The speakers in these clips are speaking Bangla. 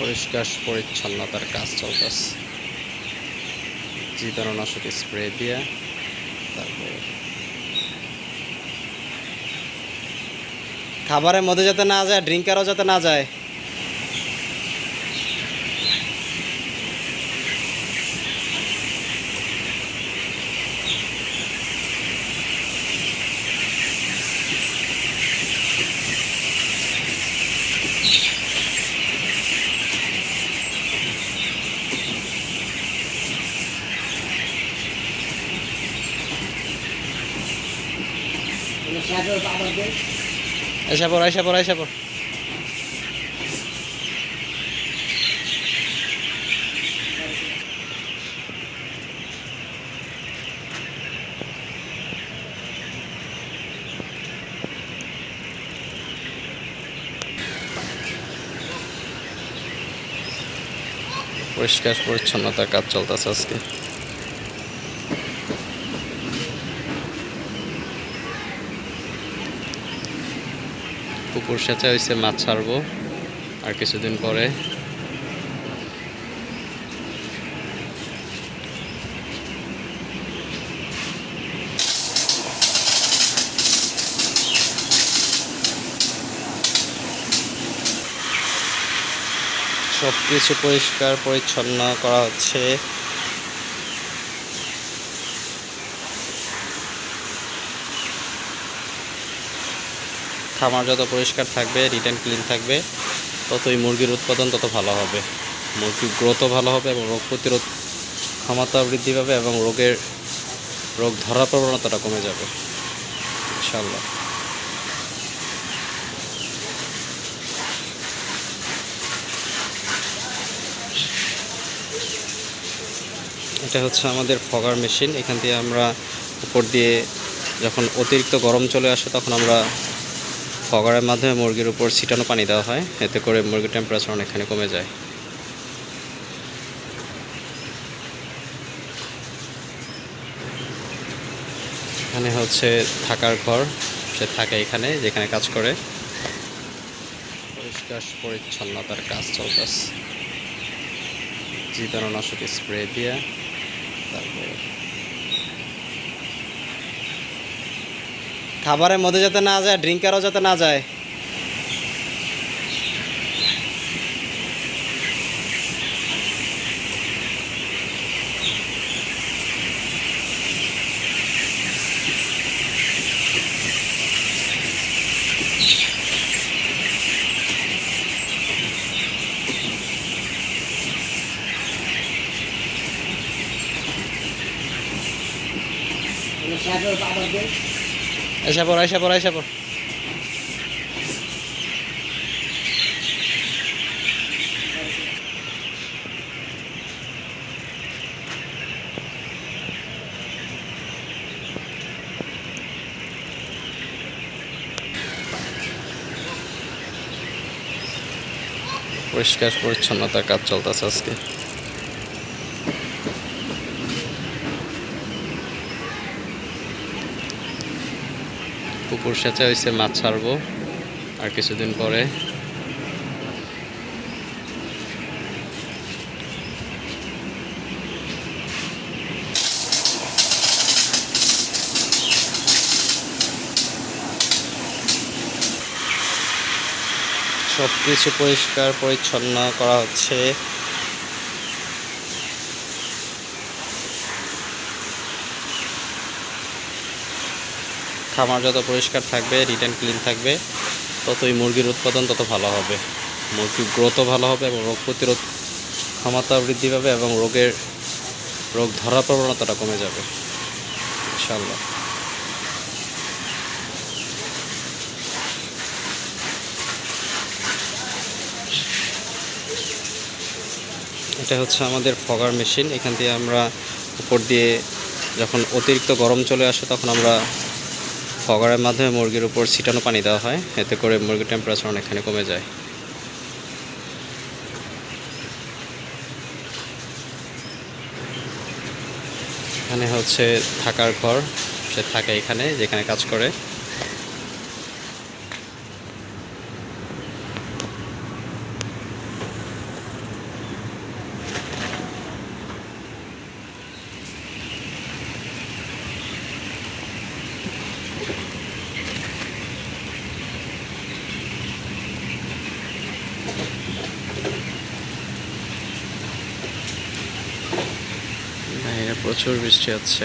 পরিষ্কার, পরিচ্ছন্নতার কাজ চলতেছে। জীবাণুনাশক স্প্রে দিয়ে তারপর খাবারের মধ্যে যাতে না যায় ড্রিঙ্কারও যাতে না যায়। এসে পড় এসে পড় এসে পড়। পরিষ্কার পরিচ্ছন্নতার কাজ চলতেছে আজকে। পুকুর সেচা হয়েছে মাছ ছাড়বো আর কিছুদিন পরে। সব কিছু পরিষ্কার পরিচ্ছন্ন করা হচ্ছে। খামার যত পরিষ্কার থাকবে রিটার্ন ক্লিন থাকবে, ততই মুরগির উৎপাদন তত ভালো হবে। মুরগির গ্রোথও ভালো হবে এবং রোগ প্রতিরোধ ক্ষমতা বৃদ্ধি পাবে এবং রোগের, রোগ ধরার প্রবণতাটা কমে যাবে। ইনশাল্লাহ এটা হচ্ছে আমাদের ফগার মেশিন এখান দিয়ে আমরা উপর দিয়ে যখন অতিরিক্ত গরম চলে আসে, তখন আমরা ফগারের মাধ্যমে মুরগির উপর ছিটানো পানি দেওয়া হয়। এতে করে মুরগির টেম্পারেচার অনেকখানি কমে যায়। এখানে হচ্ছে থাকার ঘর। সে থাকে এখানে, যেখানে কাজ করে। পরিষ্কার পরিচ্ছন্নতার কাজ চলতেছে। জীবাণুনাশক স্প্রে দিয়ে তারপরে খাবারের মধ্যে যাতে না যায় ড্রিঙ্কারও যাতে না যায়। এসে পড় এসে পড় এসে পড়। পরিষ্কার পরিচ্ছন্নতার কাজ চলতেছে আজকে। পুকুর সেচা হয়েছে মাছ ছাড়বো আর কিছুদিন পরে। সব কিছু পরিষ্কার পরিচ্ছন্ন করা হচ্ছে। খামার যত পরিষ্কার থাকবে রিটার্ন ক্লিন থাকবে, ততই মুরগির উৎপাদন তত ভালো হবে। মুরগির গ্রোথও ভালো হবে এবং রোগ প্রতিরোধ ক্ষমতা বৃদ্ধি পাবে এবং রোগের, রোগ ধরার প্রবণতাটা কমে যাবে। ইনশাল্লাহ এটা হচ্ছে আমাদের ফগার মেশিন। এখান দিয়ে আমরা উপর দিয়ে যখন অতিরিক্ত গরম চলে আসে, তখন আমরা ফগারের মাধ্যমে মুরগির উপর ছিটানো পানি দেওয়া হয়। এতে করে মুরগির টেম্পারেচার অনেকখানি কমে যায়। এখানে হচ্ছে থাকার ঘর। সে থাকে এখানে, যেখানে কাজ করে। প্রচুর বৃষ্টি হচ্ছে।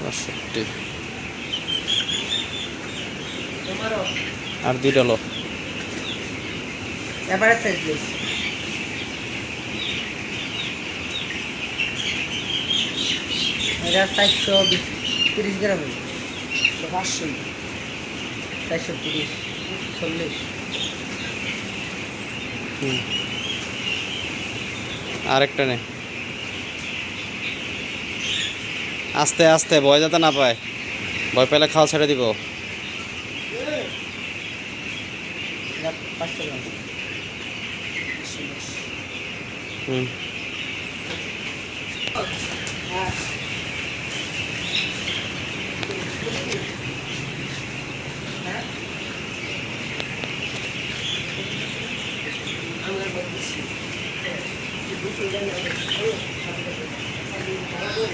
বাষট্টি। আর দুইটা লো। এবারে সাইজ প্লিজ এটা চারশো তিরিশ গ্রাম পাঁচশো। চারশো তিরিশ চল্লিশ। হুম। আরেকটা নে। আস্তে আস্তে ভয় যাতে না পায়। ভয় পেলে খাওয়া ছেড়ে দিব। হুম।